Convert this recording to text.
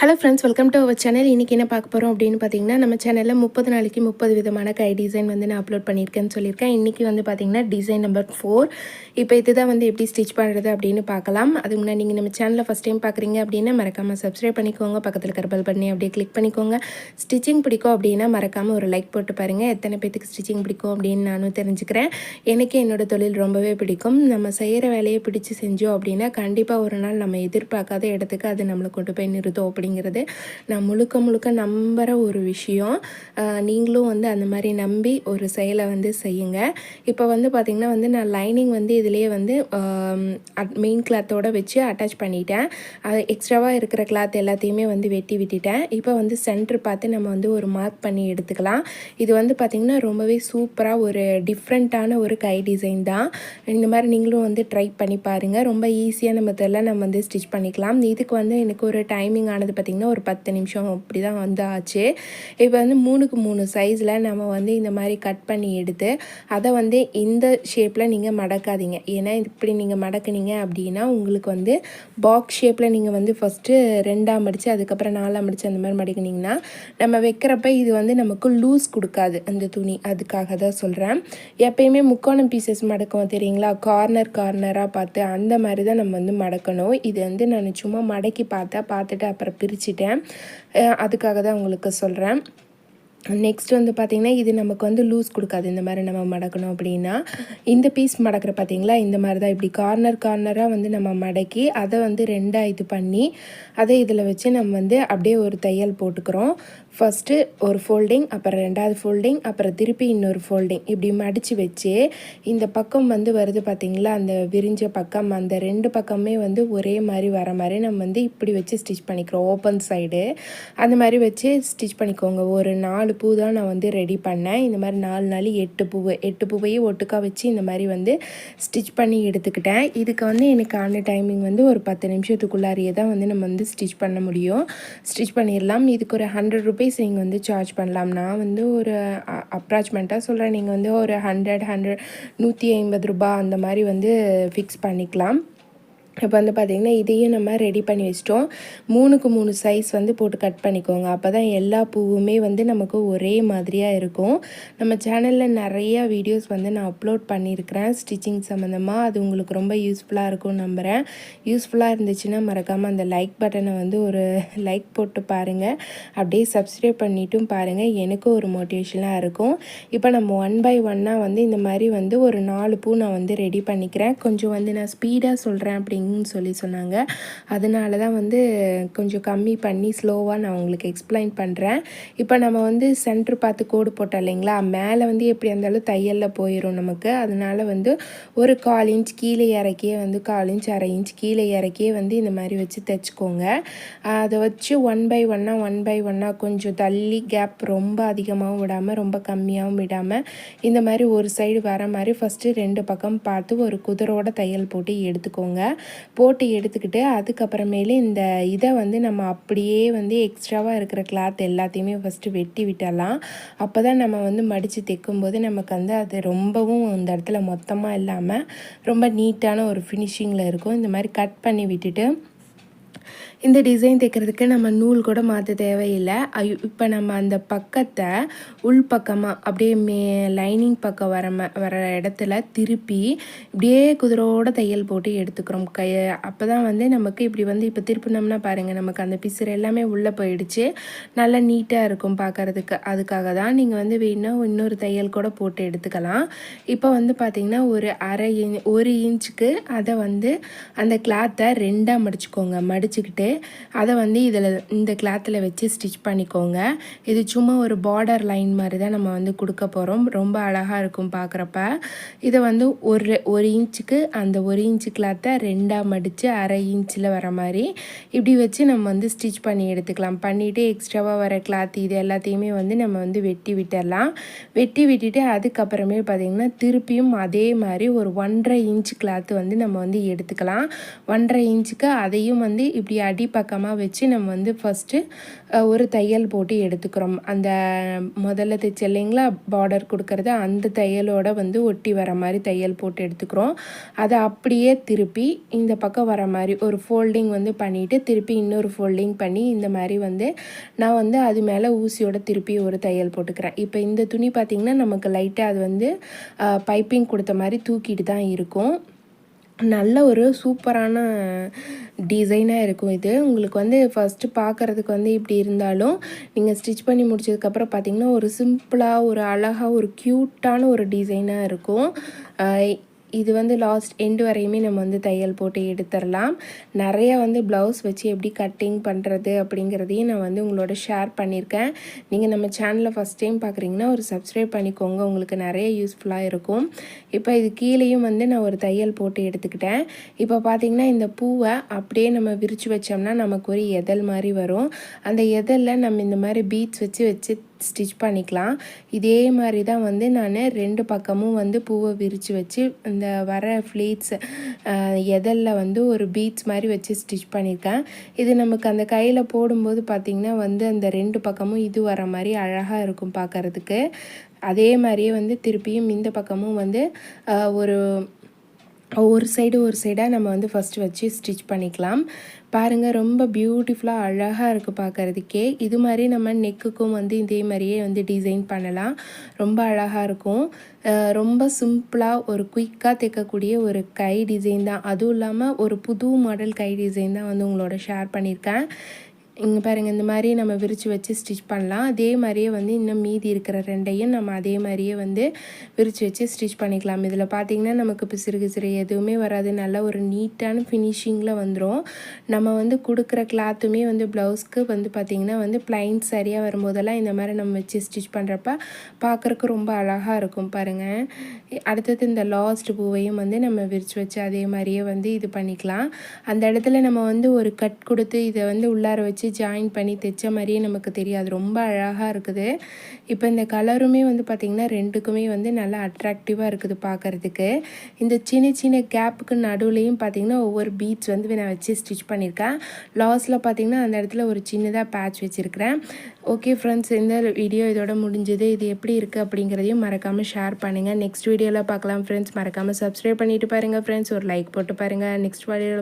Hello friends welcome to our channel இன்றைக்கி என்ன பார்க்க போகிறோம் அப்படின்னு பார்த்தீங்கன்னா நம்ம சேனலில் முப்பது நாளைக்கு முப்பது விதமான கை டிசைன் வந்து நான் அப்லோட் பண்ணியிருக்கேன்னு சொல்லியிருக்கேன். இன்றைக்கி வந்து பார்த்திங்கன்னா டிசைன் நம்பர் ஃபோர் இப்போ இதுதான் வந்து எப்படி ஸ்டிச் பண்ணுறது அப்படின்னு பார்க்கலாம். அதுக்கு முன்னாடி நீங்கள் நம்ம சேனலில் ஃபஸ்ட் டைம் பார்க்குறீங்க அப்படின்னா மறக்காமல் சப்ஸ்கிரைப் பண்ணிக்கோங்க. பக்கத்தில் கர்பல் பண்ணி அப்படியே கிளிக் பண்ணிக்கோங்க. ஸ்டிச்சிங் பிடிக்கும் அப்படின்னா மறக்காமல் ஒரு லைக் போட்டு பாருங்கள் எத்தனை பேத்துக்கு ஸ்டிச்சிங் பிடிக்கும் அப்படின்னு நானும் தெரிஞ்சுக்கிறேன். எனக்கு என்னோடய தொழில் ரொம்பவே பிடிக்கும். நம்ம செய்கிற வேலையை பிடிச்சி செஞ்சோம் அப்படின்னா கண்டிப்பாக ஒரு நாள் நம்ம எதிர்பார்க்காத இடத்துக்கு அது நம்மளை கொண்டு போய் நிறுத்தும். அப்படிங்கிறது நான் முழுக்க முழுக்க நம்புகிற ஒரு விஷயம். நீங்களும் வந்து அந்த மாதிரி நம்பி ஒரு செயலை வந்து செய்யுங்க. இப்போ வந்து பார்த்திங்கன்னா வந்து நான் லைனிங் வந்து இதுலேயே வந்து மெயின் கிளாத்தோடு வச்சு அட்டாச் பண்ணிட்டேன். அது எக்ஸ்ட்ராவாக இருக்கிற கிளாத் எல்லாத்தையுமே வந்து வெட்டி விட்டுட்டேன். இப்போ வந்து சென்டர் பார்த்து நம்ம வந்து ஒரு மார்க் பண்ணி எடுத்துக்கலாம். இது வந்து பார்த்திங்கன்னா ரொம்பவே சூப்பராக ஒரு டிஃப்ரெண்ட்டான ஒரு கை டிசைன் தான். இந்த மாதிரி நீங்களும் வந்து ட்ரை பண்ணி பாருங்கள் ரொம்ப ஈஸியாக நம்ம இதெல்லாம் நம்ம வந்து ஸ்டிச் பண்ணிக்கலாம். இதுக்கு வந்து எனக்கு ஒரு டைமிங் ஆனது பார்த்திங்கன்னா ஒரு பத்து நிமிஷம் அப்படி தான் வந்து ஆச்சு இப்போ வந்து மூணுக்கு மூணு சைஸில் நம்ம வந்து இந்த மாதிரி கட் பண்ணி எடுத்து அதை வந்து இந்த ஷேப்பில் நீங்கள் மடக்காதீங்க. ஏன்னா இப்படி நீங்கள் மடக்குனீங்க அப்படின்னா உங்களுக்கு வந்து பாக்ஸ் ஷேப்பில் நீங்கள் வந்து ஃபஸ்ட்டு ரெண்டாக மடித்து அதுக்கப்புறம் நாலாக மடித்து அந்த மாதிரி மடிக்கினீங்கன்னா நம்ம வைக்கிறப்ப இது வந்து நமக்கு லூஸ் கொடுக்காது அந்த துணி. அதுக்காக தான் சொல்கிறேன் எப்பயுமே முக்கோணம் பீசஸ் மடக்குவோம் தெரியுங்களா? கார்னர் கார்னராக பார்த்து அந்த மாதிரி தான் நம்ம வந்து மடக்கணும். இது வந்து நான் சும்மா மடக்கி பார்த்தேன் பார்த்துட்டு அப்புறம் பிரிச்சுட்டேன். அதுக்காக தான் உங்களுக்கு சொல்கிறேன் நெக்ஸ்ட் வந்து பார்த்திங்கன்னா இது நமக்கு வந்து லூஸ் கொடுக்காது. இந்த மாதிரி நம்ம மடக்கணும் அப்படின்னா இந்த பீஸ் மடக்கிற பார்த்தீங்களா இந்த மாதிரி தான். இப்படி கார்னர் கார்னராக வந்து நம்ம மடக்கி அதை வந்து ரெண்டாக இது பண்ணி அதை இதில் வச்சு நம்ம வந்து அப்படியே ஒரு தையல் போட்டுக்கிறோம். ஃபஸ்ட்டு ஒரு ஃபோல்டிங் அப்புறம் ரெண்டாவது ஃபோல்டிங் அப்புறம் திருப்பி இன்னொரு ஃபோல்டிங் இப்படி மடித்து வச்சு இந்த பக்கம் வந்து வருது பார்த்திங்களா அந்த விரிஞ்ச பக்கம் அந்த ரெண்டு பக்கமே வந்து ஒரே மாதிரி வர மாதிரி நம்ம வந்து இப்படி வச்சு ஸ்டிச் பண்ணிக்கிறோம். ஓப்பன் சைடு அந்த மாதிரி வச்சு ஸ்டிச் பண்ணிக்கோங்க. ஒரு நாலு பூ தான் நான் வந்து ரெடி பண்ணேன். இந்த மாதிரி நாலு நாள் எட்டு பூவு எட்டு பூவையும் ஒட்டுக்கா வச்சு இந்த மாதிரி வந்து ஸ்டிச் பண்ணி எடுத்துக்கிட்டேன். இதுக்கு வந்து எனக்கு ஆன டைமிங் வந்து ஒரு பத்து நிமிஷத்துக்குள்ளாரியே தான் வந்து நம்ம வந்து ஸ்டிச் பண்ண முடியும். ஸ்டிச் பண்ணிடலாம். இதுக்கு ஒரு ஹண்ட்ரட் ருபீஸ் நீங்கள் வந்து சார்ஜ் பண்ணலாம். நான் வந்து ஒரு அப்ராச்மெண்ட்டாக சொல்கிறேன் நீங்கள் வந்து ஒரு ஹண்ட்ரட் ஹண்ட்ரட் நூற்றி ஐம்பது ரூபாய் அந்த மாதிரி வந்து ஃபிக்ஸ் பண்ணிக்கலாம். இப்போ வந்து பார்த்திங்கன்னா இதையும் நம்ம ரெடி பண்ணி வச்சிட்டோம். மூணுக்கு மூணு சைஸ் வந்து போட்டு கட் பண்ணிக்கோங்க. அப்போ தான் எல்லா பூவுமே வந்து நமக்கு ஒரே மாதிரியாக இருக்கும். நம்ம சேனலில் நிறையா வீடியோஸ் வந்து நான் அப்லோட் பண்ணியிருக்கிறேன். ஸ்டிச்சிங் சம்மந்தமாக அது உங்களுக்கு ரொம்ப யூஸ்ஃபுல்லாக இருக்கும்னு நம்புகிறேன் யூஸ்ஃபுல்லாக இருந்துச்சுன்னா மறக்காமல் அந்த லைக் பட்டனை வந்து ஒரு லைக் போட்டு பாருங்கள் அப்படியே சப்ஸ்கிரைப் பண்ணிட்டும் பாருங்கள் எனக்கும் ஒரு மோட்டிவேஷனாக இருக்கும். இப்போ நம்ம ஒன் பை ஒன்னாக வந்து இந்த மாதிரி வந்து ஒரு நாலு பூ நான் வந்து ரெடி பண்ணிக்கிறேன். கொஞ்சம் வந்து நான் ஸ்பீடாக சொல்கிறேன் அப்படிங்கன்னு சொல்லி சொன்னாங்க. அதனால தான் வந்து கொஞ்சம் கம்மி பண்ணி ஸ்லோவாக நான் உங்களுக்கு எக்ஸ்பிளைன் பண்ணுறேன் இப்போ நம்ம வந்து சென்டர் பார்த்து கோடு போட்டோம் இல்லைங்களா? மேலே வந்து எப்படி இருந்தாலும் தையலில் போயிடும் நமக்கு. அதனால வந்து ஒரு கால் இன்ச் கீழே இறக்கியே வந்து கால் இன்ச் அரை இன்ச் கீழே இறக்கியே வந்து இந்த மாதிரி வச்சு தைச்சிக்கோங்க. அதை வச்சு ஒன் பை ஒன்னாக ஒன் பை ஒன்னாக கொஞ்சம் தள்ளி கேப் ரொம்ப அதிகமாகவும் விடாமல் ரொம்ப கம்மியாகவும் விடாமல் இந்த மாதிரி ஒரு சைடு வர மாதிரி ஃபஸ்ட்டு ரெண்டு பக்கம் பார்த்து ஒரு குதிரோட தையல் போட்டு எடுத்துக்கோங்க. போட்டு எடுத்துக்கிட்டு அதுக்கப்புறமேலே இந்த இதை வந்து நம்ம அப்படியே வந்து எக்ஸ்ட்ராவாக இருக்கிற கிளாத் எல்லாத்தையுமே ஃபஸ்ட்டு வெட்டி விட்டலாம் அப்போ தான் நம்ம வந்து மடித்து தைக்கும்போது நமக்கு வந்து அது ரொம்பவும் இந்த இடத்துல மொத்தமாக இல்லாமல் ரொம்ப நீட்டான ஒரு ஃபினிஷிங்கில் இருக்கும். இந்த மாதிரி கட் பண்ணி விட்டுட்டு இந்த டிசைன் தைக்கிறதுக்கு நம்ம நூல் கூட மாற்ற தேவையில்லை. இப்போ நம்ம அந்த பக்கத்தை உள் பக்கமாக அப்படியே மே லைனிங் பக்கம் வர வர இடத்துல திருப்பி இப்படியே குதிரோட தையல் போட்டு எடுத்துக்கிறோம். கைய அப்போ தான் வந்து நமக்கு இப்படி வந்து இப்போ திருப்பினோம்னா பாருங்கள் நமக்கு அந்த பிசுறு எல்லாமே உள்ளே போயிடுச்சு. நல்லா நீட்டாக இருக்கும் பார்க்குறதுக்கு அதுக்காக தான் நீங்கள் வந்து வேணும் இன்னொரு தையல் கூட போட்டு எடுத்துக்கலாம். இப்போ வந்து பார்த்திங்கன்னா ஒரு அரை இன் ஒரு இன்ச்சுக்கு அதை வந்து அந்த கிளாத்தை ரெண்டாக மடிச்சுக்கோங்க. மடிச்சுக்கிட்டு அதை வந்து இதில் இந்த கிளாத்தில் வச்சு ஸ்டிச் பண்ணிக்கோங்க. இது சும்மா ஒரு பார்டர் லைன் மாதிரி தான் நம்ம வந்து கொடுக்க போகிறோம் ரொம்ப அழகாக இருக்கும் பார்க்குறப்ப. இதை வந்து ஒரு ஒரு இன்ச்சுக்கு அந்த ஒரு இன்ச்சு கிளாத்தை ரெண்டாக மடித்து அரை இன்ச்சில் வர மாதிரி இப்படி வச்சு நம்ம வந்து ஸ்டிச் பண்ணி எடுத்துக்கலாம். பண்ணிவிட்டு எக்ஸ்ட்ராவாக வர கிளாத் இது எல்லாத்தையுமே வந்து நம்ம வந்து வெட்டி விட்டுடலாம். வெட்டி விட்டுட்டு அதுக்கப்புறமே பார்த்திங்கன்னா திருப்பியும் அதே மாதிரி ஒரு ஒன்றரை இன்ச் கிளாத் வந்து நம்ம வந்து எடுத்துக்கலாம். ஒன்றரை இன்ச்சுக்கு அதையும் வந்து இப்படி அடி பக்கமாக வச்சு நம்ம வந்து ஃபஸ்ட்டு ஒரு தையல் போட்டு எடுத்துக்கிறோம். அந்த முதல்ல தைச்ச இல்லைங்களா பார்டர் கொடுக்கறது அந்த தையலோட வந்து ஒட்டி வர மாதிரி தையல் போட்டு எடுத்துக்கிறோம். அதை அப்படியே திருப்பி இந்த பக்கம் வர மாதிரி ஒரு ஃபோல்டிங் வந்து பண்ணிவிட்டு திருப்பி இன்னொரு ஃபோல்டிங் பண்ணி இந்த மாதிரி வந்து நான் வந்து அது மேலே ஊசியோட திருப்பி ஒரு தையல் போட்டுக்கிறேன். இப்போ இந்த துணி பார்த்திங்கன்னா நமக்கு லைட்டாக அது வந்து பைப்பிங் கொடுத்த மாதிரி தூக்கிட்டு தான் இருக்கும். நல்ல ஒரு சூப்பரான டிசைனாக இருக்கும் இது. உங்களுக்கு வந்து ஃபஸ்ட்டு பார்க்குறதுக்கு வந்து இப்படி இருந்தாலும் நீங்கள் ஸ்டிச் பண்ணி முடிச்சதுக்கப்புறம் பார்த்திங்கன்னா ஒரு சிம்பிளாக ஒரு அழகாக ஒரு க்யூட்டான ஒரு டிசைனாக இருக்கும். இது வந்து லாஸ்ட் எண்டு வரையுமே நம்ம வந்து தையல் போட்டு எடுத்துடலாம். நிறைய வந்து ப்ளவுஸ் வச்சு எப்படி கட்டிங் பண்ணுறது அப்படிங்கிறதையும் நான் வந்து உங்களோட ஷேர் பண்ணியிருக்கேன். நீங்கள் நம்ம சேனலில் ஃபஸ்ட் டைம் பார்க்குறீங்கன்னா ஒரு சப்ஸ்கிரைப் பண்ணிக்கோங்க. உங்களுக்கு நிறைய யூஸ்ஃபுல்லாக இருக்கும். இப்போ இது கீழேயும் வந்து நான் ஒரு தையல் போட்டு எடுத்துக்கிட்டேன். இப்போ பார்த்திங்கன்னா இந்த பூவை அப்படியே நம்ம விரித்து வச்சோம்னா நமக்கு ஒரு எதல் மாதிரி வரும். அந்த எதலில் நம்ம இந்த மாதிரி பீட்ஸ் வச்சு வச்சு ஸ்டிச் பண்ணிக்கலாம். இதே மாதிரி தான் வந்து நான் ரெண்டு பக்கமும் வந்து பூவை விரித்து வச்சு இந்த வர ஃப்ளீட்ஸ் எதலில் வந்து ஒரு பீட்ஸ் மாதிரி வச்சு ஸ்டிச் பண்ணியிருக்கேன் இது நமக்கு அந்த கையில் போடும்போது பார்த்திங்கன்னா வந்து அந்த ரெண்டு பக்கமும் இது வர மாதிரி அழகாக இருக்கும் பார்க்குறதுக்கு அதே மாதிரியே வந்து திருப்பியும் இந்த பக்கமும் வந்து ஒரு ஒரு சைடு ஒரு சைடாக நம்ம வந்து ஃபஸ்ட்டு வச்சு ஸ்டிச் பண்ணிக்கலாம். பாருங்கள் ரொம்ப பியூட்டிஃபுல்லாக அழகாக இருக்குது பார்க்குறதுக்கே இது மாதிரி நம்ம நெக்குக்கும் வந்து இதே மாதிரியே வந்து டிசைன் பண்ணலாம். ரொம்ப அழகாக இருக்கும். ரொம்ப சிம்பிளாக ஒரு குயிக்காக தைக்கக்கூடிய ஒரு கை டிசைன் தான். அதுவும் இல்லாமல் ஒரு புது மாடல் கை டிசைன் தான் வந்து உங்களோட ஷேர் பண்ணியிருக்கேன். இங்கே பாருங்கள் இந்த மாதிரி நம்ம விரித்து வச்சு ஸ்டிச் பண்ணலாம். அதே மாதிரியே வந்து இன்னும் மீதி இருக்கிற ரெண்டையும் நம்ம அதே மாதிரியே வந்து விரித்து வச்சு ஸ்டிச் பண்ணிக்கலாம். இதில் பார்த்திங்கன்னா நமக்கு பிசிறு கிசிறு எதுவுமே வராது. நல்ல ஒரு நீட்டான ஃபினிஷிங்கில் வந்துடும் நம்ம வந்து கொடுக்குற கிளாத்துமே வந்து ப்ளவுஸ்க்கு வந்து பார்த்திங்கன்னா வந்து பிளைன் சரியாக வரும்போதெல்லாம் இந்த மாதிரி நம்ம வச்சு ஸ்டிச் பண்ணுறப்ப பார்க்குறக்கு ரொம்ப அழகாக இருக்கும் பாருங்கள் அடுத்தது இந்த லாஸ்ட் பூவையும் வந்து நம்ம விரித்து வச்சு அதே மாதிரியே வந்து இது பண்ணிக்கலாம். அந்த இடத்துல நம்ம வந்து ஒரு கட் கொடுத்து இதை வந்து உள்ளார வச்சு வச்சு ஜாயின் பண்ணி தைச்ச மாதிரியே நமக்கு தெரியாது. ரொம்ப அழகாக இருக்குது. இப்போ இந்த கலருமே வந்து பார்த்திங்கன்னா ரெண்டுக்குமே வந்து நல்லா அட்ராக்டிவாக இருக்குது பார்க்குறதுக்கு இந்த சின்ன சின்ன கேப்புக்கு நடுவுலையும் பார்த்திங்கன்னா ஒவ்வொரு பீட்ஸ் வந்து நான் வச்சு ஸ்டிச் பண்ணியிருக்கேன் லாஸ்ட்டில் பார்த்திங்கன்னா அந்த இடத்துல ஒரு சின்னதாக பேட்ச் வச்சுருக்கிறேன். ஓகே ஃப்ரெண்ட்ஸ் இந்த வீடியோ இதோட முடிஞ்சது. இது எப்படி இருக்குது அப்படிங்கிறதையும் மறக்காமல் ஷேர் பண்ணுங்கள் நெக்ஸ்ட் வீடியோவில் பார்க்கலாம் ஃப்ரெண்ட்ஸ் மறக்காமல் சப்ஸ்கிரைப் பண்ணிவிட்டு பாருங்கள் ஃப்ரெண்ட்ஸ் ஒரு லைக் போட்டு பாருங்கள் நெக்ஸ்ட் வீடியோவில்